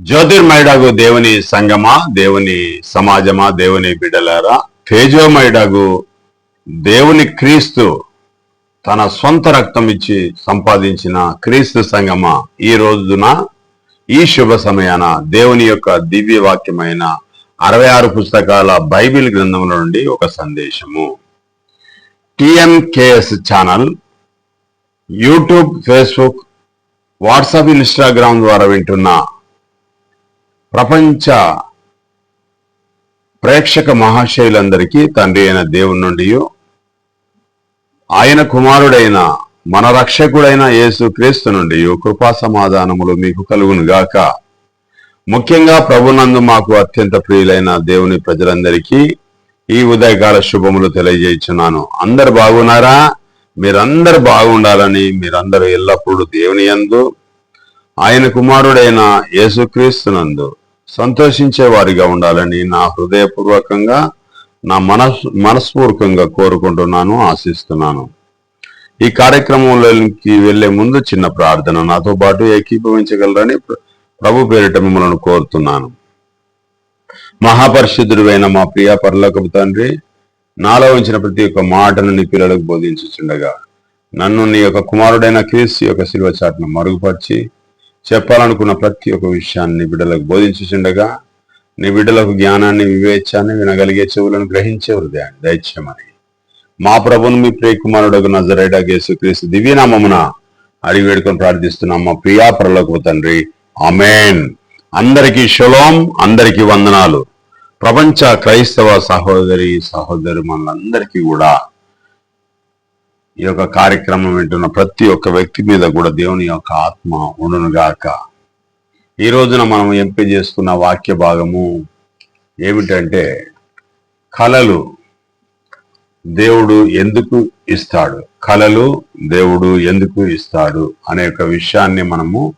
జ్యోతిర్మయుడగు దేవుని సంగమా దేవుని సమాజమా దేవుని బిడలారా తేజోమయుడగు దేవుని క్రీస్తు తన సొంత రక్తం ఇచ్చి సంపాదించిన క్రీస్తు సంగమా ఈ రోజున ఈ శుభ సమయాన దేవుని యొక్క దివ్య వాక్యమైన అరవై ఆరు పుస్తకాల బైబిల్ గ్రంథముల నుండి ఒక సందేశము. TMKS channel YouTube Facebook WhatsApp Instagram ద్వారా వింటున్న ప్రపంచ ప్రేక్షక మహాశయులందరికీ తండ్రి అయిన దేవుని నుండి ఆయన కుమారుడైన మన రక్షకుడైన యేసు క్రీస్తు నుండి కృపా సమాధానములు మీకు కలుగును గాక. ముఖ్యంగా ప్రభునందు మాకు అత్యంత ప్రియులైన దేవుని ప్రజలందరికీ ఈ ఉదయకాల శుభములు తెలియజేస్తున్నాను అందరు బాగున్నారా? మీరందరు బాగుండాలని మీరందరూ ఎల్లప్పుడూ దేవుని యందు ఆయన కుమారుడైన యేసుక్రీస్తునందు సంతోషించే వారిగా ఉండాలని నా హృదయపూర్వకంగా నా మనస్ మనస్పూర్వకంగా కోరుకుంటున్నాను ఆశిస్తున్నాను. ఈ కార్యక్రమంలోకి వెళ్ళే ముందు చిన్న ప్రార్థన. నాతో పాటు ఏకీభవించగలరని ప్రభు పేరిట మిమ్మల్ని కోరుతున్నాను. మహాపరిశుద్ధుడైన మా ప్రియ పరలోకపు తండ్రి నాలో ఉంచిన ప్రతి ఒక్క మాటను నీ పిల్లలకు బోధించుచుండగా నన్ను నీ యొక్క కుమారుడైన క్రీస్తు యొక్క శిల్వ చాటును మరుగుపరిచి చెప్పాలనుకున్న ప్రతి ఒక్క విషయాన్ని బిడ్డలకు బోధించుచుండగా నీ బిడ్డలకు జ్ఞానాన్ని వివేచాన్ని వినగలిగే చెవులను గ్రహించే హృదయాన్ని దయచేయమని. మా ప్రభును మీ ప్రియకుమారుడు నజరైడా యేసుక్రీస్తు దివ్యనామమున అడిగి వేడుకొని ప్రార్థిస్తున్నాం. మా ప్రియా పరలోకపు తండ్రి అమేన్ అందరికీ షలోం అందరికీ వందనాలు. ప్రపంచ క్రైస్తవ సహోదరి సహోదరి మనందరికీ కూడా ఈ యొక్క కార్యక్రమం వింటున్న ప్రతి ఒక్క వ్యక్తి మీద కూడా దేవుని యొక్క ఆత్మ ఉండునుగాక ఈ రోజున మనం ఎంపిక చేసుకున్న వాక్య భాగము ఏమిటంటే కళలు దేవుడు ఎందుకు ఇస్తాడు? కళలు దేవుడు ఎందుకు ఇస్తాడు? అనే ఒక విషయాన్ని మనము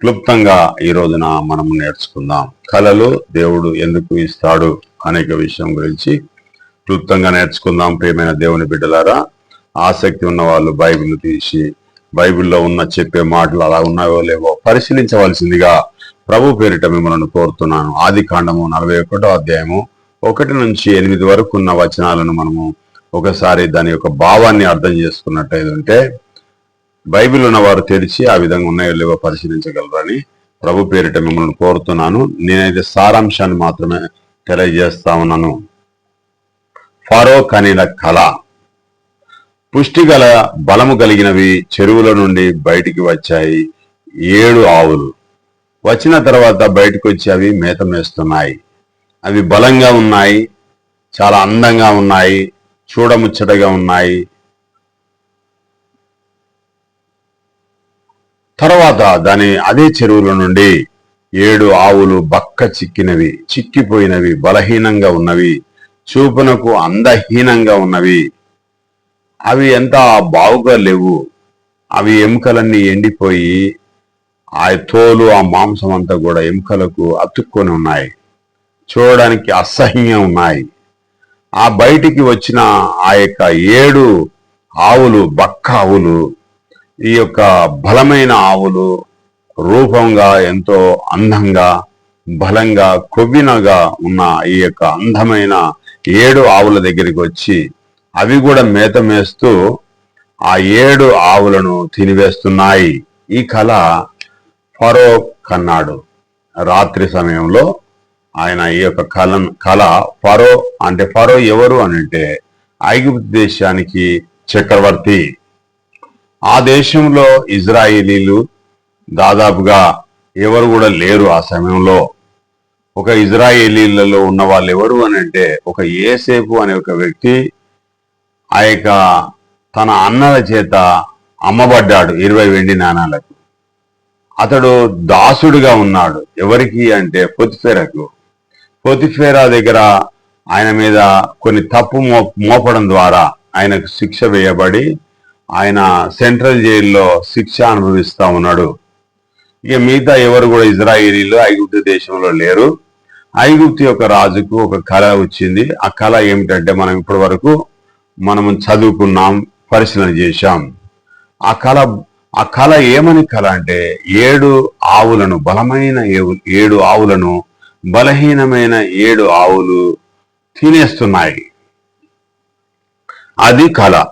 క్లుప్తంగా ఈ రోజున మనం నేర్చుకుందాం. కళలు దేవుడు ఎందుకు ఇస్తాడు? అనేక విషయం గురించి క్లుప్తంగా నేర్చుకుందాం. ప్రియమైన దేవుని బిడ్డలారా ఆసక్తి ఉన్న వాళ్ళు బైబిల్ తీసి బైబిల్లో ఉన్న చెప్పే మాటలు అలా ఉన్నాయో లేవో పరిశీలించవలసిందిగా ప్రభు పేరిట మిమ్మల్ని కోరుతున్నాను. ఆది కాండము నలభై ఒకటో అధ్యాయము ఒకటి నుంచి ఎనిమిది వరకు ఉన్న వచనాలను మనము ఒకసారి దాని యొక్క భావాన్ని అర్థం చేసుకున్నట్టయితే బైబిల్ ఉన్నవారు తెరిచి ఆ విధంగా ఉన్నాయో లేవో పరిశీలించగలరని ప్రభు పేరిట మిమ్మల్ని కోరుతున్నాను. నేనైతే సారాంశాన్ని మాత్రమే తెలియజేస్తా ఉన్నాను. ఫరో కనిల కళ. పుష్టి గల బలము కలిగినవి చెరువుల నుండి బయటికి వచ్చాయి. ఏడు ఆవులు. వచ్చిన తర్వాత బయటకు వచ్చి అవి మేత మేస్తున్నాయి. అవి బలంగా ఉన్నాయి చాలా అందంగా ఉన్నాయి చూడముచ్చటగా ఉన్నాయి. తర్వాత దాని అదే చెరువుల నుండి ఏడు ఆవులు బక్క చిక్కినవి చిక్కిపోయినవి బలహీనంగా ఉన్నవి. చూపునకు అందహీనంగా ఉన్నవి. అవి ఎంత బావుగా లేవు. అవి ఎముకలన్నీ ఎండిపోయి ఆ తోలు ఆ మాంసం అంతా కూడా ఎముకలకు అతుక్కొని ఉన్నాయి. చూడడానికి అసహ్యంగా ఉన్నాయి. ఆ బయటికి వచ్చిన ఆ యొక్క ఏడు ఆవులు బక్క ఆవులు ఈ యొక్క బలమైన ఆవులు రూపంగా ఎంతో అందంగా బలంగా కొవ్వినగా ఉన్న ఈ యొక్క అందమైన ఏడు ఆవుల దగ్గరికి వచ్చి అవి కూడా మేత మేస్తూ ఆ ఏడు ఆవులను తినివేస్తున్నాయి. ఈ కళ ఫరో కన్నాడు. రాత్రి సమయంలో ఆయన ఈ యొక్క కళ కళ ఫరో అంటే ఫరో ఎవరు అని అంటే ఐగుప్తు దేశానికి చక్రవర్తి. ఆ దేశంలో ఇజ్రాయిలీలు దాదాపుగా ఎవరు కూడా లేరు ఆ సమయంలో. ఒక ఇజ్రాయేలీలలో ఉన్న వాళ్ళు ఎవరు అని అంటే ఒక ఏసేపు అనే ఒక వ్యక్తి ఆ యొక్క తన అన్నల చేత అమ్మబడ్డాడు ఇరవై వెండి నాణాలకు. అతడు దాసుడుగా ఉన్నాడు. ఎవరికి అంటే పొతిఫేరకు. పొతిఫేరా దగ్గర ఆయన మీద కొన్ని తప్పు మో మోపడం ద్వారా ఆయనకు శిక్ష వేయబడి ఆయన సెంట్రల్ జైల్లో శిక్ష అనుభవిస్తూ ఉన్నాడు. ఇక మిగతా ఎవరు కూడా ఇజ్రాయేలీలు ఐగుప్తు దేశంలో లేరు. ఐగుప్తు యొక్క రాజుకు ఒక కళ వచ్చింది. ఆ కళ ఏమిటంటే మనం ఇప్పటి వరకు మనము చదువుకున్నాం పరిశీలన చేశాం. ఆ కళ ఆ కళ ఏమని కళ అంటే ఏడు ఆవులను బలమైన ఏవు- ఏడు ఆవులను బలహీనమైన ఏడు ఆవులు తినేస్తున్నాయి. అది కళ.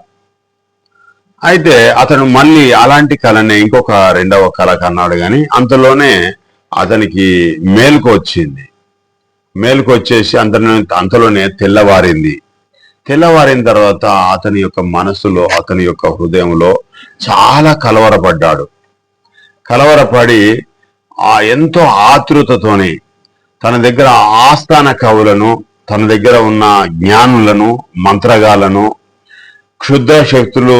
అయితే అతను మళ్ళీ అలాంటి కళనే ఇంకొక రెండవ కళ కన్నాడు కానీ అంతలోనే అతనికి మేలుకొచ్చింది. మేలుకొచ్చేసి మేలుకు అంతలోనే తెల్లవారింది. తెల్లవారిన తర్వాత అతని యొక్క మనసులో అతని యొక్క హృదయంలో చాలా కలవరపడ్డాడు. కలవరపడి ఆ ఎంతో ఆతృతతోని తన దగ్గర ఆస్థాన కవులను తన దగ్గర ఉన్న జ్ఞానులను మంత్రగాలను క్షుద్ర శక్తులు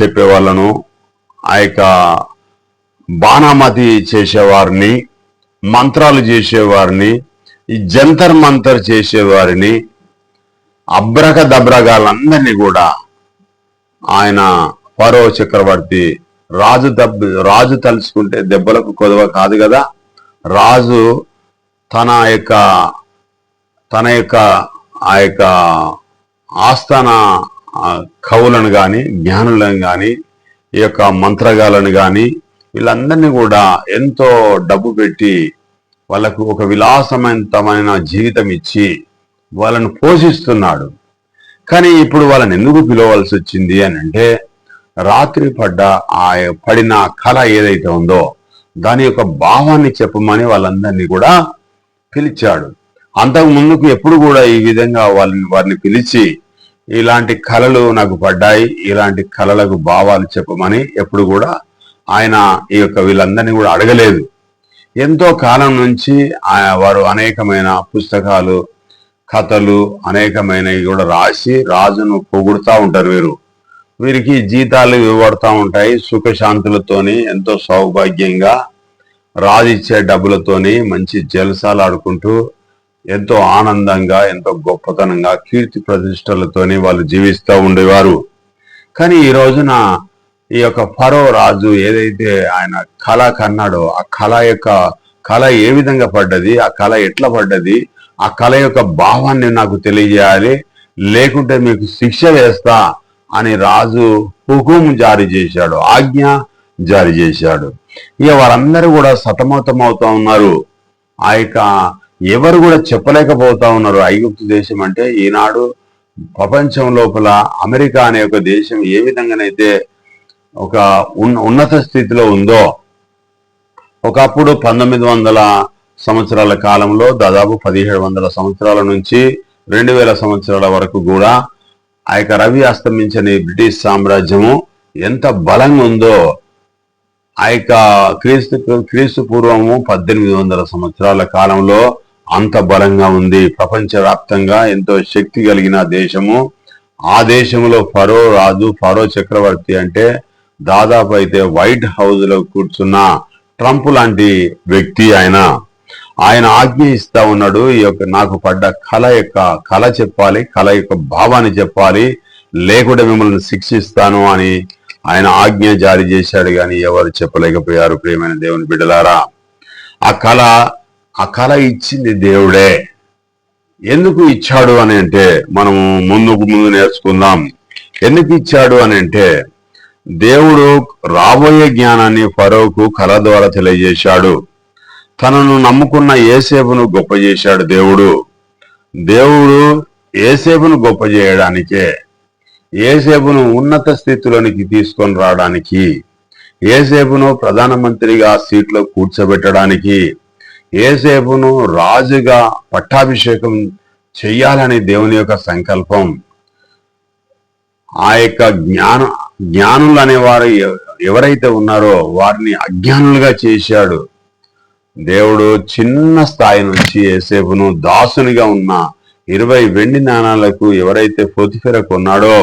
చెప్పే వాళ్ళను ఆ యొక్క బాణామతి చేసేవారిని మంత్రాలు చేసేవారిని ఈ జంతర్ మంతర్ చేసేవారిని అబ్రక దబ్రగాళ్ళందరినీ కూడా ఆయన పరో చక్రవర్తి రాజు దెబ్బ రాజు తలుచుకుంటే దెబ్బలకు కొదవ కాదు కదా. రాజు తన యొక్క తన యొక్క ఆ యొక్క ఆస్థాన కవులను కానీ జ్ఞానులను కానీ ఈ యొక్క మంత్రగాలను కానీ వీళ్ళందరినీ కూడా ఎంతో డబ్బు పెట్టి వాళ్ళకు ఒక విలాసవంతమైన జీవితం ఇచ్చి వాళ్ళను పోషిస్తున్నాడు. కానీ ఇప్పుడు వాళ్ళని ఎందుకు పిలవలసి వచ్చింది అని అంటే రాత్రి పడ్డ ఆ పడిన కళ ఏదైతే ఉందో దాని యొక్క భావాన్ని చెప్పమని వాళ్ళందరినీ కూడా పిలిచాడు. అంతకు ముందుకు ఎప్పుడు కూడా ఈ విధంగా వాళ్ళని వారిని పిలిచి ఇలాంటి కళలు నాకు పడ్డాయి ఇలాంటి కళలకు భావాలు చెప్పమని ఎప్పుడు కూడా ఆయన ఈ యొక్క వీళ్ళందరినీ కూడా అడగలేదు. ఎంతో కాలం నుంచి వారు అనేకమైన పుస్తకాలు కథలు అనేకమైనవి కూడా రాసి రాజును పొగుడుతూ ఉంటారు వీరు. వీరికి జీతాలు ఇవ్వబడతా ఉంటాయి. సుఖశాంతులతోని ఎంతో సౌభాగ్యంగా రాజు ఇచ్చే డబ్బులతోని మంచి జలసాలు ఆడుకుంటూ ఎంతో ఆనందంగా ఎంతో గొప్పతనంగా కీర్తి ప్రతిష్టలతోని వాళ్ళు జీవిస్తూ ఉండేవారు. కానీ ఈ రోజున ఈ యొక్క ఫరో రాజు ఏదైతే ఆయన కళ కన్నాడో ఆ కళ యొక్క కళ ఏ విధంగా పడ్డది ఆ కళ ఎట్లా పడ్డది ఆ కళ యొక్క భావాన్ని నాకు తెలియజేయాలి. లేకుంటే మీకు శిక్ష వేస్తా అని రాజు హుకుం జారీ చేశాడు ఆజ్ఞ జారీ చేశాడు. ఇక వారందరూ కూడా సతమతం అవుతా ఉన్నారు. ఆ యొక్క ఎవరు కూడా చెప్పలేకపోతా ఉన్నారు. ఐగుప్తు దేశం అంటే ఈనాడు ప్రపంచం లోపల అమెరికా అనే ఒక దేశం ఏ విధంగానైతే ఒక ఉన్న- ఉన్నత స్థితిలో ఉందో ఒకప్పుడు పంతొమ్మిది వందల సంవత్సరాల కాలంలో దాదాపు పదిహేడు వందల సంవత్సరాల నుంచి రెండు వేల సంవత్సరాల వరకు కూడా ఆ యొక్క రవి అస్తమించని బ్రిటిష్ సామ్రాజ్యము ఎంత బలంగా ఉందో ఆ యొక్క క్రీస్తు క్రీస్తు పూర్వము పద్దెనిమిది వందల సంవత్సరాల కాలంలో అంత బలంగా ఉంది. ప్రపంచవ్యాప్తంగా ఎంతో శక్తి కలిగిన దేశము. ఆ దేశంలో ఫరో రాజు ఫరో చక్రవర్తి అంటే దాదాపు అయితే వైట్ హౌస్లో కూర్చున్న ట్రంప్ లాంటి వ్యక్తి ఆయన. ఆయన ఆజ్ఞ ఇస్తా ఉన్నాడు ఈ యొక్క నాకు పడ్డ కళ యొక్క కళ చెప్పాలి కళ యొక్క భావాన్ని చెప్పాలి లేకుంటే మిమ్మల్ని శిక్షిస్తాను అని ఆయన ఆజ్ఞ జారీ చేశాడు కానీ ఎవరు చెప్పలేకపోయారు ప్రియమైన దేవుని బిడ్డలారా. ఆ కళ ఆ కళ ఇచ్చింది దేవుడే. ఎందుకు ఇచ్చాడు అని అంటే మనము ముందుకు ముందు నేర్చుకుందాం. ఎందుకు ఇచ్చాడు అని అంటే దేవుడు రాబోయే జ్ఞానాన్ని ఫరోకు కళ ద్వారా తెలియజేశాడు. తనను నమ్ముకున్న ఏసేపును గొప్ప చేశాడు దేవుడు. దేవుడు ఏసేపును గొప్ప చేయడానికే ఏసేపును ఉన్నత స్థితిలోనికి తీసుకొని రావడానికి ఏసేపును ప్రధానమంత్రిగా సీట్లో కూర్చోబెట్టడానికి ఏసేపును రాజుగా పట్టాభిషేకం చెయ్యాలని దేవుని యొక్క సంకల్పం. ఆ యొక్క జ్ఞాన జ్ఞానులు అనేవారు ఎవరైతే ఉన్నారో వారిని అజ్ఞానులుగా చేశాడు. దేవుడు చిన్న స్థాయి నుంచి ఏసేపును దాసునిగా ఉన్న ఇరవై వెండి నాణాలకు ఎవరైతే పొతిఫెర కొన్నాడో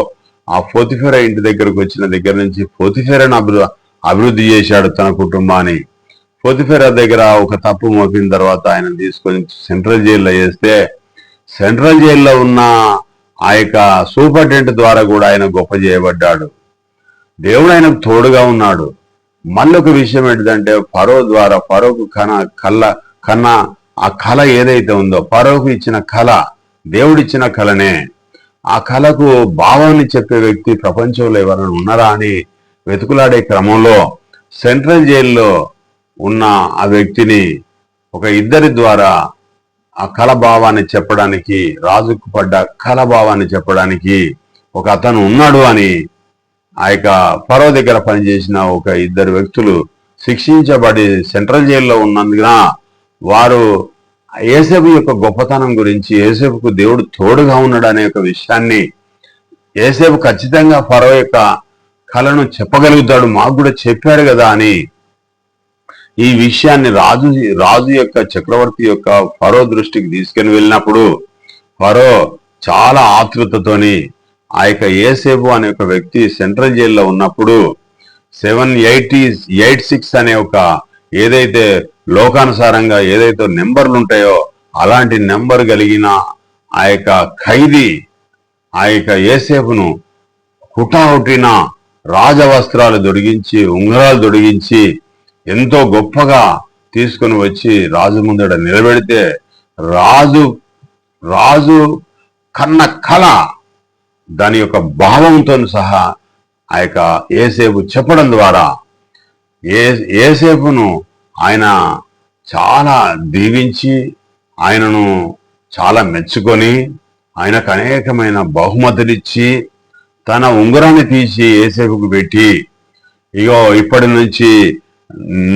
ఆ పోతిఫెర ఇంటి దగ్గరకు వచ్చిన దగ్గర నుంచి పొతిఫెరను అభివృ అభివృద్ధి చేశాడు తన కుటుంబాన్ని. పొతిఫెర దగ్గర ఒక తప్పు మోపిన తర్వాత ఆయన తీసుకొని సెంట్రల్ జైల్లో వేస్తే సెంట్రల్ జైల్లో ఉన్న ఆ యొక్క సూపరింటెండెంట్ ద్వారా కూడా ఆయన గొప్ప చేయబడ్డాడు. దేవుడు ఆయనకు తోడుగా ఉన్నాడు. మళ్ళొక విషయం ఏంటిదంటే ఫరో ద్వారా ఫరోకు కన కళ్ళ కన్నా ఆ కళ ఏదైతే ఉందో ఫరోకు ఇచ్చిన కళ దేవుడిచ్చిన కళనే ఆ కళకు భావాన్ని చెప్పే వ్యక్తి ప్రపంచంలో ఎవరైనా ఉన్నారా అని వెతుకులాడే క్రమంలో సెంట్రల్ జైల్లో ఉన్న ఆ వ్యక్తిని ఒక ఇద్దరి ద్వారా ఆ కళభావాన్ని చెప్పడానికి రాజుకు పడ్డ కళభావాన్ని చెప్పడానికి ఒక అతను ఉన్నాడు అని ఆ యొక్క పరో దగ్గర పనిచేసిన ఒక ఇద్దరు వ్యక్తులు శిక్షించబడి సెంట్రల్ జైల్లో ఉన్నందున వారు ఏసేపు యొక్క గొప్పతనం గురించి ఏసేపుకు దేవుడు తోడుగా ఉన్నాడు అనే ఒక విషయాన్ని ఏసేపు ఖచ్చితంగా ఫరో యొక్క కళను చెప్పగలుగుతాడు మాకు కూడా చెప్పాడు కదా అని ఈ విషయాన్ని రాజు రాజు యొక్క చక్రవర్తి యొక్క ఫరో దృష్టికి తీసుకుని వెళ్ళినప్పుడు ఫరో చాలా ఆతృతతోని ఆ యొక్క ఏసేపు అనే ఒక వ్యక్తి సెంట్రల్ జైల్లో ఉన్నప్పుడు సెవెన్ ఎయిటీ ఎయిట్ సిక్స్ అనే ఒక ఏదైతే లోకానుసారంగా ఏదైతే నెంబర్లు ఉంటాయో అలాంటి నెంబర్ కలిగిన ఆ యొక్క ఖైదీ ఆ యొక్క ఏసేపును హుటాహుటిన రాజవస్త్రాలు దొడిగించి ఉంగరాలు దొడిగించి ఎంతో గొప్పగా తీసుకుని వచ్చి రాజు ముందట నిలబెడితే రాజు రాజు కన్న కళ దాని యొక్క భావంతో సహా ఆ యొక్క ఏసేపు చెప్పడం ద్వారా ఏ ఏసేపును ఆయన చాలా దీవించి ఆయనను చాలా మెచ్చుకొని ఆయనకు అనేకమైన బహుమతులిచ్చి తన ఉంగరాన్ని తీసి ఏసేపుకు పెట్టి ఇగో ఇప్పటి నుంచి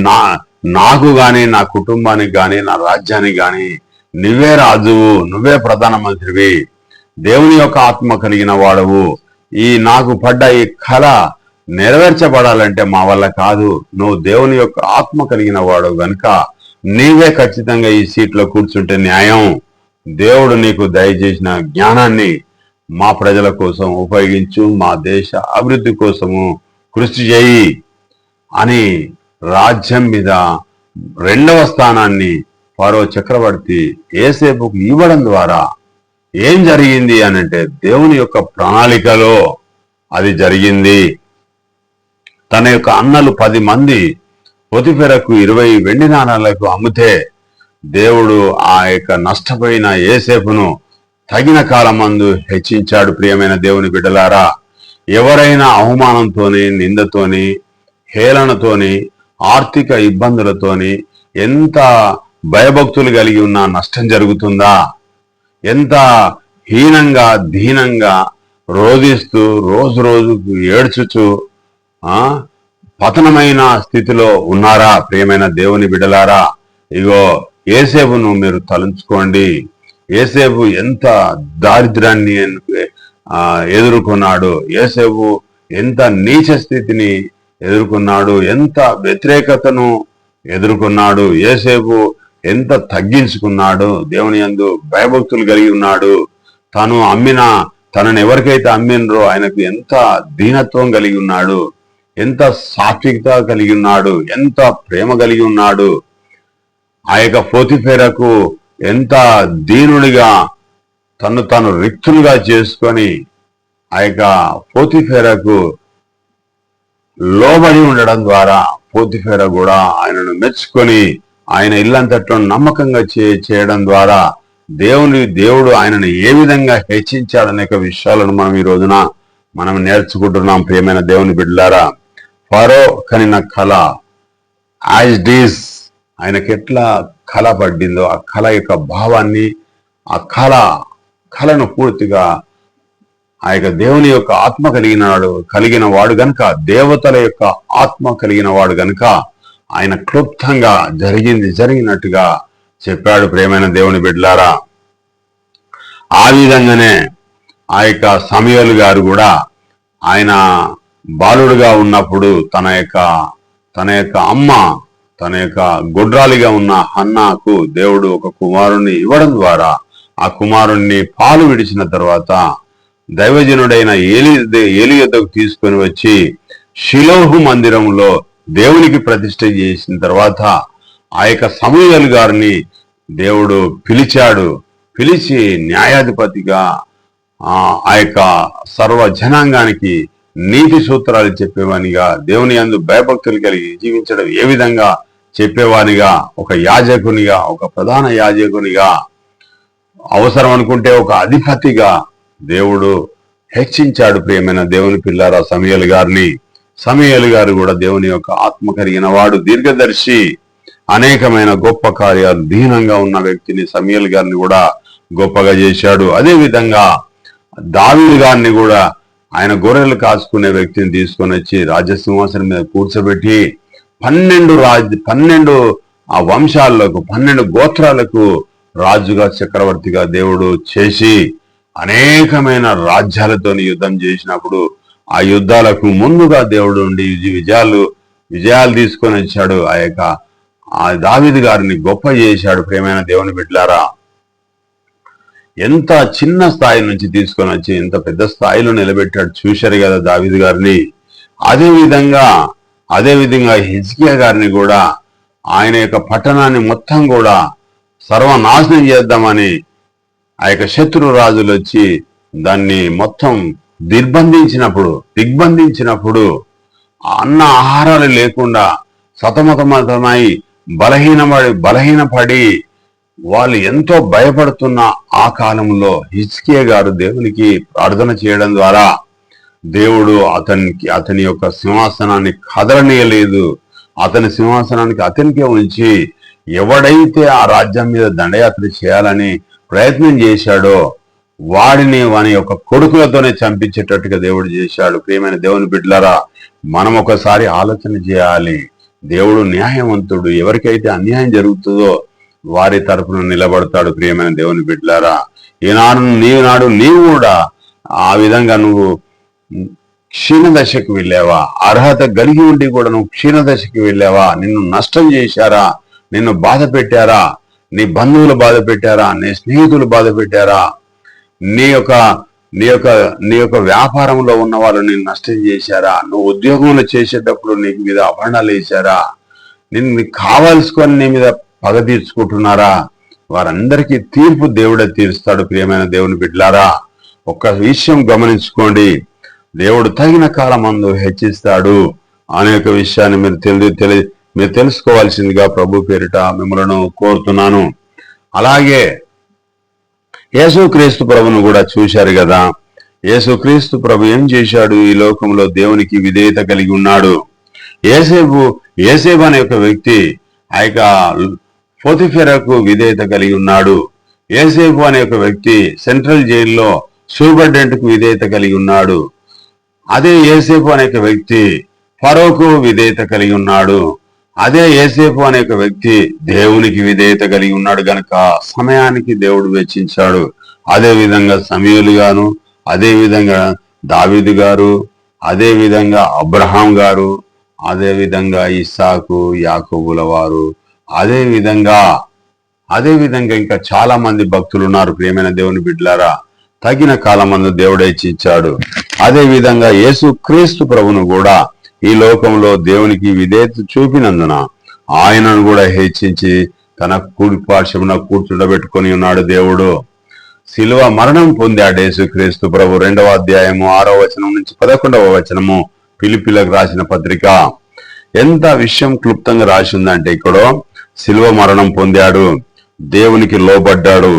నా నాకు గాని నా కుటుంబానికి గాని నా రాజ్యానికి గాని నువ్వే రాజువు నువ్వే ప్రధానమంత్రివి దేవుని యొక్క ఆత్మ కలిగిన వాడవు. ఈ నాకు పడ్డ ఈ కళ నెరవేర్చబడాలంటే మా వల్ల కాదు. నువ్వు దేవుని యొక్క ఆత్మ కలిగిన వాడు గనుక నీవే ఖచ్చితంగా ఈ సీట్లో కూర్చుంటే న్యాయం. దేవుడు నీకు దయచేసిన జ్ఞానాన్ని మా ప్రజల కోసం ఉపయోగించు మా దేశ అభివృద్ధి కోసము కృషి చేయి అని రాజ్యం మీద రెండవ స్థానాన్ని ఫరో చక్రవర్తి ఏసేపుకు ఇవ్వడం ద్వారా ఏం జరిగింది అని అంటే దేవుని యొక్క ప్రణాళికలో అది జరిగింది. తన యొక్క అన్నలు పది మంది పొతిపెరకు ఇరవై వెండి నాణాలకు అమ్మితే దేవుడు ఆ యొక్క నష్టపోయిన ఏసేపును తగిన కాలమందు హెచ్చించాడు. ప్రియమైన దేవుని బిడ్డలారా ఎవరైనా అవమానంతోని నిందతోని హేళనతోని ఆర్థిక ఇబ్బందులతోని ఎంత భయభక్తులు కలిగి ఉన్నా నష్టం జరుగుతుందా? ఎంత హీనంగా దీనంగా రోధిస్తూ రోజు రోజుకు ఏడ్చుచు పతనమైన స్థితిలో ఉన్నారా? ప్రియమైన దేవుని బిడలారా ఇగో ఏసేపును మీరు తలంచుకోండి. ఏసేపు ఎంత దారిద్రాన్ని ఎదుర్కొన్నాడు? ఏసేపు ఎంత నీచ స్థితిని ఎదుర్కొన్నాడు? ఎంత వ్యతిరేకతను ఎదుర్కొన్నాడు? ఏసేపు ఎంత తగ్గించుకున్నాడు దేవుని యందు భయభక్తులు కలిగి ఉన్నాడు. తను అమ్మిన తనను ఎవరికైతే అమ్మినరో ఆయనకు ఎంత దీనత్వం కలిగి ఉన్నాడు ఎంత సాత్వికత కలిగి ఉన్నాడు ఎంత ప్రేమ కలిగి ఉన్నాడు. ఆ యొక్క పోతిఫేరకు ఎంత దీనుడిగా తను తను రిక్తులుగా చేసుకొని ఆ యొక్క పోతిఫేరకు లోబడి ఉండడం ద్వారా పోతిఫేర కూడా ఆయనను మెచ్చుకొని ఆయన ఇల్లంతట్లో నమ్మకంగా చే చేయడం ద్వారా దేవుని దేవుడు ఆయనను ఏ విధంగా హెచ్చించాడనే ఒక విషయాలను మనం ఈ రోజున మనం నేర్చుకుంటున్నాం ప్రియమైన దేవుని బిడ్డలారా. ఫరో కనిన కళ యాజ్ డీస్ ఆయనకి ఎట్లా కళ పడ్డిందో ఆ కళ యొక్క భావాన్ని ఆ కళ కళను పూర్తిగా ఆ యొక్క దేవుని యొక్క ఆత్మ కలిగిన వాడు కలిగిన వాడు గనుక దేవతల యొక్క ఆత్మ కలిగిన వాడు గనుక ఆయన క్లుప్తంగా జరిగింది జరిగినట్టుగా చెప్పాడు ప్రేమైన దేవుని బిడ్డలారా. ఆ విధంగానే ఆ యొక్క సమయలు గారు కూడా ఆయన బాలుడుగా ఉన్నప్పుడు తన యొక్క తన యొక్క అమ్మ తన యొక్క గొడ్రాలిగా ఉన్న హన్నాకు దేవుడు ఒక కుమారుణ్ణి ఇవ్వడం ద్వారా ఆ కుమారుణ్ణి పాలు విడిచిన తర్వాత దైవజనుడైన ఏలి ఏలి యొద్దకు తీసుకొని వచ్చి షిలోహు మందిరంలో దేవునికి ప్రతిష్ట చేసిన తర్వాత ఆ యొక్క సమూహలు గారిని దేవుడు పిలిచాడు. పిలిచి న్యాయాధిపతిగా ఆ యొక్క సర్వ జనాంగానికి నీతి సూత్రాలు చెప్పేవానిగా దేవుని అందు భయభక్తులు కలిగి జీవించడం ఏ విధంగా చెప్పేవానిగా ఒక యాజకునిగా ఒక ప్రధాన యాజకునిగా అవసరం అనుకుంటే ఒక అధిపతిగా దేవుడు హెచ్చించాడు ప్రియమైన దేవుని పిల్లారా సమయలు గారిని. సమయలు గారు కూడా దేవుని యొక్క ఆత్మ కలిగిన వాడు దీర్ఘదర్శి అనేకమైన గొప్ప కార్యాలు దీనంగా ఉన్న వ్యక్తిని సమయల్ గారిని కూడా గొప్పగా చేశాడు. అదే విధంగా దావీదు గారిని కూడా ఆయన గొర్రెలు కాసుకునే వ్యక్తిని తీసుకొని వచ్చి రాజసింహాసనం మీద కూర్చోబెట్టి పన్నెండు రాజ పన్నెండు ఆ వంశాలకు పన్నెండు గోత్రాలకు రాజుగా చక్రవర్తిగా దేవుడు చేసి అనేకమైన రాజ్యాలతోని యుద్ధం చేసినప్పుడు ఆ యుద్ధాలకు ముందుగా దేవుడు ఉండి విజయాలు విజయాలు తీసుకొని వచ్చాడు. ఆ యొక్క ఆ దావిది గారిని గొప్ప చేశాడు. ప్రేమైన దేవుని బిడ్డలారా ఎంత చిన్న స్థాయి నుంచి తీసుకొని వచ్చి ఎంత పెద్ద స్థాయిలో నిలబెట్టాడు చూశారు కదా దావిది గారిని. అదే విధంగా అదే విధంగా హిజ్కియా గారిని కూడా ఆయన యొక్క పట్టణాన్ని మొత్తం కూడా సర్వనాశనం చేద్దామని ఆ యొక్క శత్రు రాజులు వచ్చి దాన్ని మొత్తం దిగ్బంధించినప్పుడు దిగ్బంధించినప్పుడు అన్న ఆహారాలు లేకుండా సతమతమతమై బలహీనపడి బలహీనపడి వాళ్ళు ఎంతో భయపడుతున్న ఆ కాలంలో హిచ్కే గారు దేవునికి ప్రార్థన చేయడం ద్వారా దేవుడు అతనికి అతని యొక్క సింహాసనాన్ని కదలనీయలేదు. అతని సింహాసనానికి అతనికే ఉంచి ఎవడైతే ఆ రాజ్యం మీద దండయాత్ర చేయాలని ప్రయత్నం చేశాడో వాడిని వాని యొక్క కొడుకులతోనే చంపించేటట్టుగా దేవుడు చేశాడు. ప్రియమైన దేవుని బిడ్డలారా మనం ఒకసారి ఆలోచన చేయాలి. దేవుడు న్యాయవంతుడు. ఎవరికైతే అన్యాయం జరుగుతుందో వారి తరపున నిలబడతాడు ప్రియమైన దేవుని బిడ్డలారా. ఈనాడు నీనాడు నీవు కూడా ఆ విధంగా నువ్వు క్షీణ దశకు వెళ్ళావా? అర్హత కలిగి ఉండి కూడా నువ్వు క్షీణ దశకి వెళ్ళావా? నిన్ను నష్టం చేశారా? నిన్ను బాధ పెట్టారా? నీ బంధువులు బాధ పెట్టారా? నీ స్నేహితులు బాధ పెట్టారా? నీ యొక్క నీ యొక్క నీ యొక్క వ్యాపారంలో ఉన్న వాళ్ళు నేను నష్టం చేశారా? నువ్వు ఉద్యోగంలో చేసేటప్పుడు నీకు మీద అభరణాలు వేశారా? నేను నీకు కావాల్సుకొని నీ మీద పగ తీర్చుకుంటున్నారా? వారందరికీ తీర్పు దేవుడే తీరుస్తాడు ప్రియమైన దేవుని బిడ్డలారా. ఒక్క విషయం గమనించుకోండి. దేవుడు తగిన కాలం అందు హెచ్చిస్తాడు. అనే ఒక విషయాన్ని మీరు తెలి తెలి మీరు తెలుసుకోవాల్సిందిగా ప్రభు పేరిట మిమ్మలను కోరుతున్నాను. అలాగే యేసుక్రీస్తు ప్రభును కూడా చూశారు కదా. యేసుక్రీస్తు ప్రభు ఏం చేశాడు? ఈ లోకంలో దేవునికి విధేయత కలిగి ఉన్నాడు. ఏసేపు ఏసేపు అనే ఒక వ్యక్తి ఆ యొక్క ఫోతిఫెరకు విధేయత కలిగి ఉన్నాడు. ఏసేపు అనే ఒక వ్యక్తి సెంట్రల్ జైల్లో సూపరింటెండెంట్ విధేయత కలిగి ఉన్నాడు. అదే ఏసేపు అనే ఒక వ్యక్తి ఫరోకు విధేయత కలిగి ఉన్నాడు. అదే ఏసేపు అనే ఒక వ్యక్తి దేవునికి విధేయత కలిగి ఉన్నాడు గనక సమయానికి దేవుడు వెచ్చించాడు. అదే విధంగా సమీయులు గాను అదే విధంగా దావిదు గారు అదే విధంగా అబ్రహాం గారు అదే విధంగా ఇస్సాకు యాకబుల వారు అదే విధంగా అదే విధంగా ఇంకా చాలా మంది భక్తులు ఉన్నారు. ప్రియమైన దేవుని బిడ్డలారా తగిన కాలమందు దేవుడే ఇచ్చాడు. అదే విధంగా యేసు క్రీస్తు ప్రభును కూడా ఈ లోకంలో దేవునికి విధేయత చూపినందున ఆయనను కూడా హెచ్చించి తన కూడి పార్శ్వమున కూర్చుండబెట్టుకొని ఉన్నాడు దేవుడు. శిలువ మరణం పొందాడు యేసుక్రీస్తు ప్రభు రెండవ అధ్యాయము ఆరో వచనం నుంచి పదకొండవ వచనము పిలిపిలకు రాసిన పత్రిక. ఎంత విషయం క్లుప్తంగా రాసి ఉందంటే ఇక్కడ శిలువ మరణం పొందాడు దేవునికి లోబడ్డాడు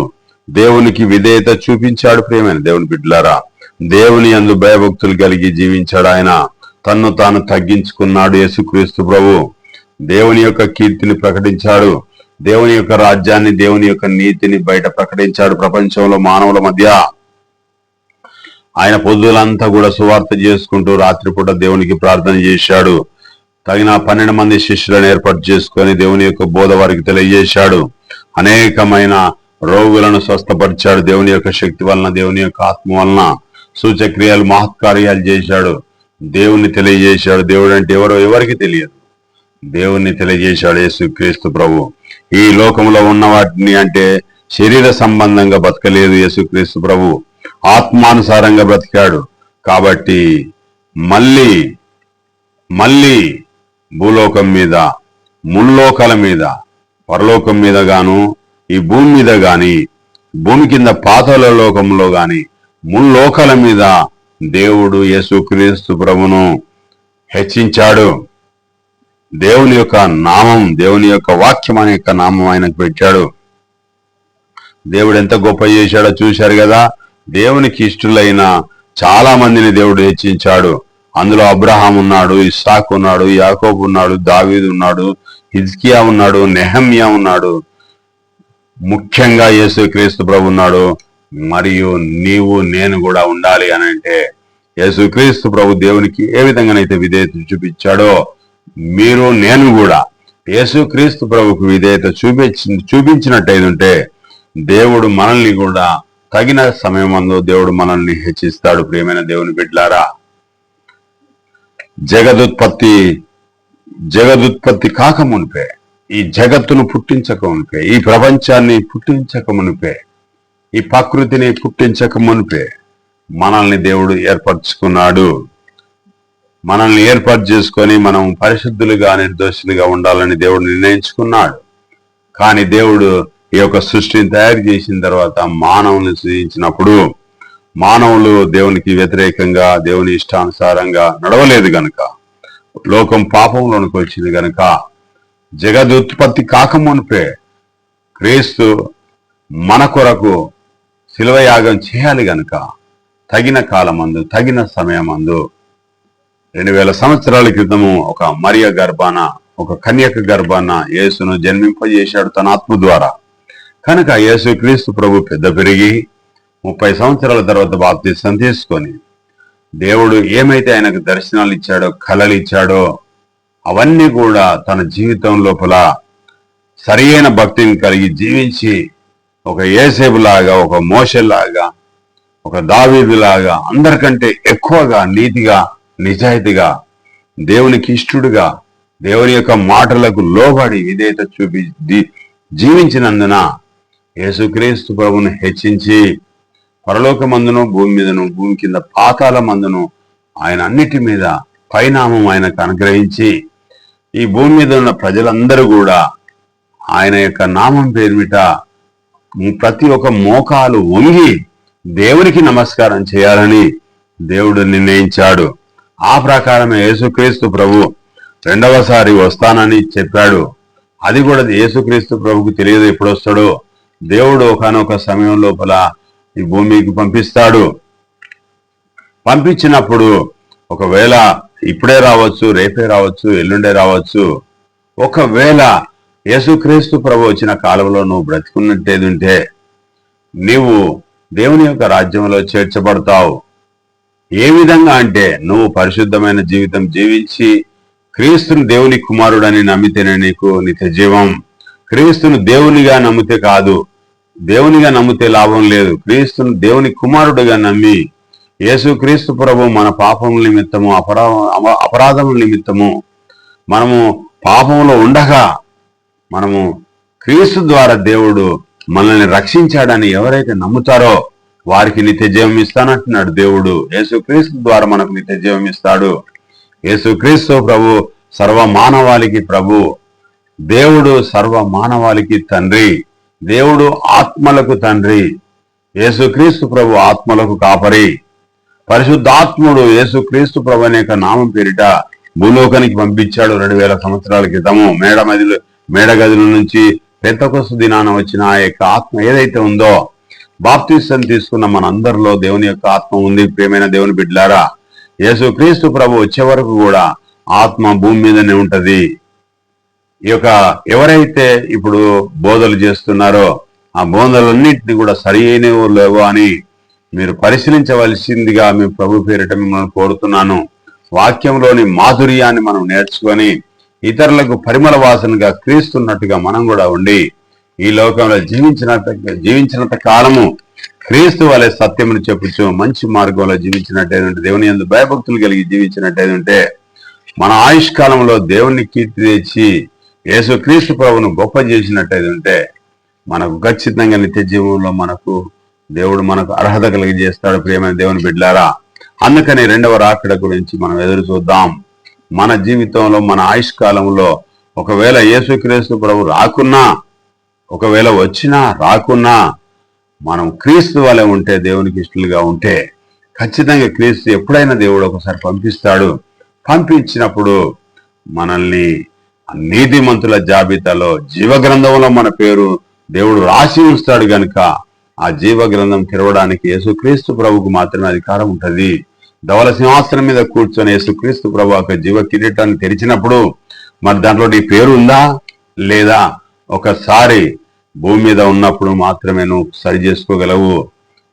దేవునికి విధేయత చూపించాడు ప్రేమైన దేవుని బిడ్డలారా. దేవుని అందు భయభక్తులు కలిగి జీవించాడు ఆయన. తన్ను తాను తగ్గించుకున్నాడు యేసుక్రీస్తు ప్రభు. దేవుని యొక్క కీర్తిని ప్రకటించాడు. దేవుని యొక్క రాజ్యాన్ని దేవుని యొక్క నీతిని బయట ప్రకటించాడు ప్రపంచంలో మానవుల మధ్య. ఆయన పొద్దులంతా కూడా సువార్త చేసుకుంటూ రాత్రిపూట దేవునికి ప్రార్థన చేశాడు. తగిన పన్నెండు మంది శిష్యులను ఏర్పాటు చేసుకొని దేవుని యొక్క బోధ వారికి తెలియజేశాడు. అనేకమైన రోగులను స్వస్థపరిచాడు దేవుని యొక్క శక్తి వలన దేవుని యొక్క ఆత్మ వలన. సూచక్రియలు మహత్కార్యాలు చేశాడు. దేవుణ్ణి తెలియజేశాడు. దేవుడు అంటే ఎవరో ఎవరికి తెలియదు. దేవుణ్ణి తెలియజేశాడు యేసుక్రీస్తు ప్రభు. ఈ లోకంలో ఉన్న వాటిని అంటే శరీర సంబంధంగా బతకలేదు యేసుక్రీస్తు ప్రభు. ఆత్మానుసారంగా బ్రతికాడు. కాబట్టి మళ్ళీ మళ్ళీ భూలోకం మీద ముల్లోకాల మీద పరలోకం మీద గాను ఈ భూమి మీద గాని భూమి కింద పాతల లోకంలో గాని ముల్లోకాల మీద దేవుడు యేసుక్రీస్తు ప్రభును హెచ్చించాడు. దేవుని యొక్క నామం దేవుని యొక్క వాక్యం అనే యొక్క నామం ఆయనకు పెట్టాడు. దేవుడు ఎంత గొప్ప చేశాడో చూశారు కదా. దేవునికి ఇష్టలైన చాలా మందిని దేవుడు హెచ్చించాడు. అందులో అబ్రహాం ఉన్నాడు ఇస్సాక్ ఉన్నాడు యాకోబ్ ఉన్నాడు దావీద్ ఉన్నాడు హిజ్కియా ఉన్నాడు నెహమ్యా ఉన్నాడు. ముఖ్యంగా యేసు క్రీస్తు ప్రభు ఉన్నాడు. మరియు నీవు నేను కూడా ఉండాలి అని అంటే యేసుక్రీస్తు ప్రభు దేవునికి ఏ విధంగానైతే విధేయత చూపించాడో మీరు నేను కూడా యేసుక్రీస్తు ప్రభుకు విధేయత చూపించి చూపించినట్టయితుంటే దేవుడు మనల్ని కూడా తగిన సమయమందు దేవుడు మనల్ని హెచ్చిస్తాడు. ప్రియమైన దేవుని బిడ్లారా జగదుత్పత్తి జగదుత్పత్తి కాక మునిపే ఈ జగత్తును పుట్టించక మునిపే ఈ ప్రపంచాన్ని పుట్టించక మునిపే ఈ ప్రకృతిని పుట్టించక మునిపే మనల్ని దేవుడు ఏర్పరచుకున్నాడు. మనల్ని ఏర్పాటు చేసుకొని మనం పరిశుద్ధులుగా నిర్దోషులుగా ఉండాలని దేవుడు నిర్ణయించుకున్నాడు. కానీ దేవుడు ఈ యొక్క సృష్టిని తయారు చేసిన తర్వాత మానవుని సృజించినప్పుడు మానవులు దేవునికి వ్యతిరేకంగా దేవుని ఇష్టానుసారంగా నడవలేదు గనుక లోకం పాపంలోనికి వచ్చింది గనుక జగదుత్పత్తి కాకమునిపే క్రీస్తు మన కొరకు శిలవయాగం చేయాలి గనుక తగిన కాలమందు తగిన సమయమందు రెండు వేల సంవత్సరాల క్రితము ఒక మరియ గర్భాన ఒక కన్యక గర్భాన యేసును జన్మింపజేశాడు తన ఆత్మ ద్వారా. కనుక యేసు క్రీస్తు ప్రభు పెద్ద పెరిగి ముప్పై సంవత్సరాల తర్వాత బాప్తిసం తీసుకొని దేవుడు ఏమైతే ఆయనకు దర్శనాలు ఇచ్చాడో కళలు ఇచ్చాడో అవన్నీ కూడా తన జీవితం లోపల సరియైన భక్తిని కలిగి జీవించి ఒక ఏసేబులాగా ఒక మోషలాగా ఒక దావీదులాగా అందరికంటే ఎక్కువగా నీతిగా నిజాయితీగా దేవునికి ఇష్టడుగా దేవుని యొక్క మాటలకు లోబడి విధేయత చూపి జీవించినందున యేసుక్రీస్తు ప్రభును హెచ్చించి పరలోకమందును భూమి మీదను భూమి కింద పాతాల మందును ఆయన అన్నిటి మీద పరిణామం ఆయనకు అనుగ్రహించి ఈ భూమి మీద ఉన్న ప్రజలందరూ కూడా ఆయన యొక్క నామం పేరుమిట ప్రతి ఒక్క మోకాలు వంగి దేవునికి నమస్కారం చేయాలని దేవుడు నిర్ణయించాడు. ఆ ప్రకారమే యేసుక్రీస్తు ప్రభు రెండవసారి వస్తానని చెప్పాడు. అది కూడా యేసుక్రీస్తు ప్రభుకు తెలియదు ఎప్పుడు వస్తాడో దేవుడు ఒకనొక సమయం లోపల ఈ భూమికి పంపిస్తాడు. పంపించినప్పుడు ఒకవేళ ఇప్పుడే రావచ్చు రేపే రావచ్చు ఎల్లుండే రావచ్చు. ఒకవేళ యేసుక్రీస్తు ప్రభు వచ్చిన కాలంలో నువ్వు బ్రతికున్నట్టేదుంటే నీవు దేవుని యొక్క రాజ్యంలో చేర్చబడతావు. ఏ విధంగా అంటే నువ్వు పరిశుద్ధమైన జీవితం జీవించి క్రీస్తును దేవుని కుమారుడని నమ్మితేనే నీకు నిత్య జీవం. క్రీస్తును దేవునిగా నమ్మితే కాదు దేవునిగా నమ్మితే లాభం లేదు. క్రీస్తును దేవుని కుమారుడిగా నమ్మి యేసు క్రీస్తు ప్రభు మన పాపముల నిమిత్తము అపరా అపరాధముల నిమిత్తము మనము పాపంలో ఉండగా మనము క్రీస్తు ద్వారా దేవుడు మనల్ని రక్షించాడని ఎవరైతే నమ్ముతారో వారికి నిత్య జీవం ఇస్తానంటున్నాడు దేవుడు. యేసుక్రీస్తు ద్వారా మనకు నిత్య జీవం ఇస్తాడు. యేసుక్రీస్తు ప్రభు సర్వ మానవాళికి ప్రభు. దేవుడు సర్వ మానవాళికి తండ్రి. దేవుడు ఆత్మలకు తండ్రి. యేసుక్రీస్తు ప్రభు ఆత్మలకు కాపరి. పరిశుద్ధాత్ముడు యేసుక్రీస్తు ప్రభు అనే నామం పేరిట భూలోకానికి పంపించాడు రెండు వేల సంవత్సరాల క్రితము. మేడమదిలో మేడగదుల నుంచి పెద్దకొస్తు దినాన వచ్చిన ఆ యొక్క ఆత్మ ఏదైతే ఉందో బాప్తిసం తీసుకున్న మనందరిలో దేవుని యొక్క ఆత్మ ఉంది. ప్రేమైన దేవుని బిడ్డలారా యేసుక్రీస్తు ప్రభు వచ్చే వరకు కూడా ఆత్మ భూమి మీదనే ఉంటది. ఈ యొక్క ఎవరైతే ఇప్పుడు బోధలు చేస్తున్నారో ఆ బోధలన్నింటినీ కూడా సరి అయినవో లేవో అని మీరు పరిశీలించవలసిందిగా మీ ప్రభు పేరిట మిమ్మల్ని కోరుతున్నాను. వాక్యంలోని మాధుర్యాన్ని మనం నేర్చుకొని ఇతరులకు పరిమళ వాసనగా క్రీస్తున్నట్టుగా మనం కూడా ఉండి ఈ లోకంలో జీవించినంత జీవించినంత కాలము క్రీస్తు వలె సత్యమును చెప్పుచు మంచి మార్గంలో జీవించినట్టేదంటే దేవుని ఎందు భయభక్తులు కలిగి జీవించినట్టయితే మన ఆయుష్ కాలంలో దేవుణ్ణి కీర్తి తెచ్చి యేసు క్రీస్తు ప్రభును గొప్ప చేసినట్టయితే మనకు ఖచ్చితంగా నిత్య జీవంలో మనకు దేవుడు మనకు అర్హత కలిగి చేస్తాడు ప్రియమైన దేవుని బిడ్డారా అందుకని రెండవ రాకడ గురించి మనం ఎదురు చూద్దాం. మన జీవితంలో మన ఆయుష్ కాలంలో ఒకవేళ యేసుక్రీస్తు ప్రభు రాకున్నా ఒకవేళ వచ్చినా రాకున్నా మనం క్రీస్తు వలె ఉంటే దేవునికి ఇష్టలుగా ఉంటే ఖచ్చితంగా క్రీస్తు ఎప్పుడైనా దేవుడు ఒకసారి పంపిస్తాడు. పంపించినప్పుడు మనల్ని నీతిమంతుల జాబితాలో జీవ గ్రంథంలో మన పేరు దేవుడు రాసి ఉంచుతాడు గనుక ఆ జీవ గ్రంథం తెరవడానికి యేసుక్రీస్తు ప్రభుకు మాత్రమే అధికారం ఉంటుంది. ధవల సింహాసనం మీద కూర్చొని యేసుక్రీస్తు ప్రభు యొక్క జీవ కిరీటాన్ని తెరిచినప్పుడు మరి దాంట్లో నీ పేరు ఉందా? లేదా? ఒకసారి భూమి మీద ఉన్నప్పుడు మాత్రమే నువ్వు సరి చేసుకోగలవు.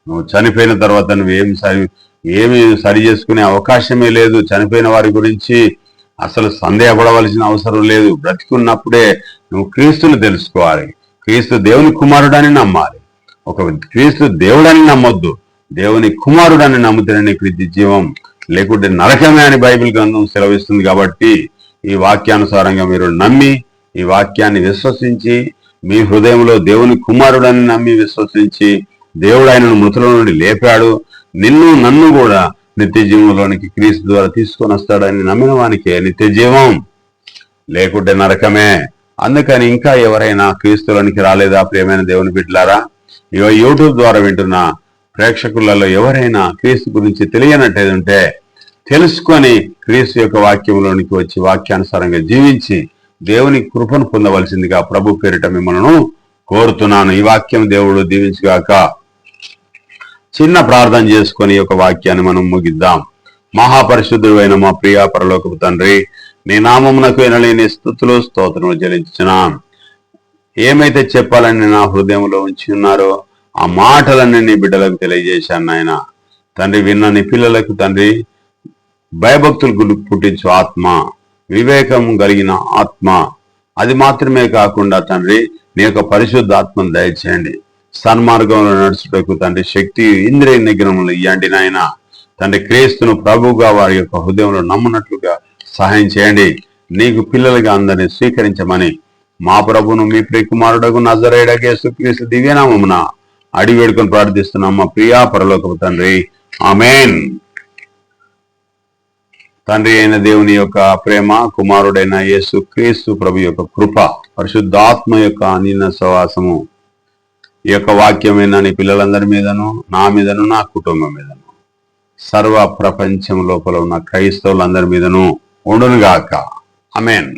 నువ్వు చనిపోయిన తర్వాత నువ్వు సరి ఏమి సరి చేసుకునే అవకాశమే లేదు. చనిపోయిన వారి గురించి అసలు సందేహపడవలసిన అవసరం లేదు. బ్రతికున్నప్పుడే నువ్వు క్రీస్తుని తెలుసుకోవాలి. క్రీస్తు దేవుని కుమారుడని నమ్మాలి. ఒక క్రీస్తు దేవుడని నమ్మొద్దు. దేవుని కుమారుడని నమ్ముతేనే నీకు జీవం లేకుంటే నరకమే అని బైబిల్ గ్రంథం సెలవిస్తుంది కాబట్టి ఈ వాక్యానుసారంగా మీరు నమ్మి ఈ వాక్యాన్ని విశ్వసించి మీ హృదయంలో దేవుని కుమారుడని నమ్మి విశ్వసించి దేవుడు ఆయనను మృతుల నుండి లేపాడు. నిన్ను నన్ను కూడా నిత్య జీవంలోనికి క్రీస్తు ద్వారా తీసుకొని వస్తాడని నమ్మిన వానికే నిత్య జీవం లేకుంటే నరకమే. అందుకని ఇంకా ఎవరైనా క్రీస్తులోనికి రాలేదా ప్రియమైన దేవుని బిడ్డలారా? ఇవ యూట్యూబ్ ద్వారా వింటున్న ప్రేక్షకులలో ఎవరైనా క్రీస్తు గురించి తెలియనట్టేదంటే తెలుసుకొని క్రీస్తు యొక్క వాక్యంలోనికి వచ్చి వాక్యానుసారంగా జీవించి దేవుని కృపను పొందవలసిందిగా ప్రభు పేరిట మిమ్మల్ని కోరుతున్నాను. ఈ వాక్యం దేవుడు దీవించుగాక. చిన్న ప్రార్థన చేసుకొని ఈ యొక్క వాక్యాన్ని మనం ముగిద్దాం. మహాపరిశుద్ధుడు అయిన మా ప్రియ పరలోకపు తండ్రి నీ నామమునకు వినలేని స్థుతులు స్తోత్రములు చెల్లించున్నాం ఏమైతే చెప్పాలని నా హృదయంలో ఉంచి ఉన్నారో ఆ మాటలన్నీ నీ బిడ్డలకు తెలియజేశాను నాయన. తండ్రి విన్న నీ పిల్లలకు తండ్రి భయభక్తులు గుడి- పుట్టించు ఆత్మ వివేకం కలిగిన ఆత్మ. అది మాత్రమే కాకుండా తండ్రి నీ యొక్క పరిశుద్ధ ఆత్మను దయచేయండి. సన్మార్గంలో నడుచుటకు తండ్రి శక్తి ఇంద్రియ నిగ్రహములు ఇవ్వండి నాయన. తండ్రి క్రీస్తును ప్రభువుగా వారి యొక్క హృదయంలో నమ్మునట్లుగా సహాయం చేయండి. నీకు పిల్లలుగా అందరినీ స్వీకరించమని మా ప్రభును మీ ప్రియకుమారుడకు నజరేడగే సుక్రీస్తు దివ్యనామమున అడిగి వేడుకొని ప్రార్థిస్తున్నాం. మా ప్రియా పరలోకపు తండ్రి. ఆమెన్. తండ్రి అయిన దేవుని యొక్క ప్రేమ కుమారుడైన యేసు క్రీస్తు ప్రభు యొక్క కృప పరిశుద్ధాత్మ యొక్క అనిన సవాసము ఈ యొక్క వాక్యమైన నీ పిల్లలందరి మీదను నా మీదను నా కుటుంబం మీదను సర్వ ప్రపంచం లోపల ఉన్న క్రైస్తవులందరి మీదను ఉండునుగాక. అమెన్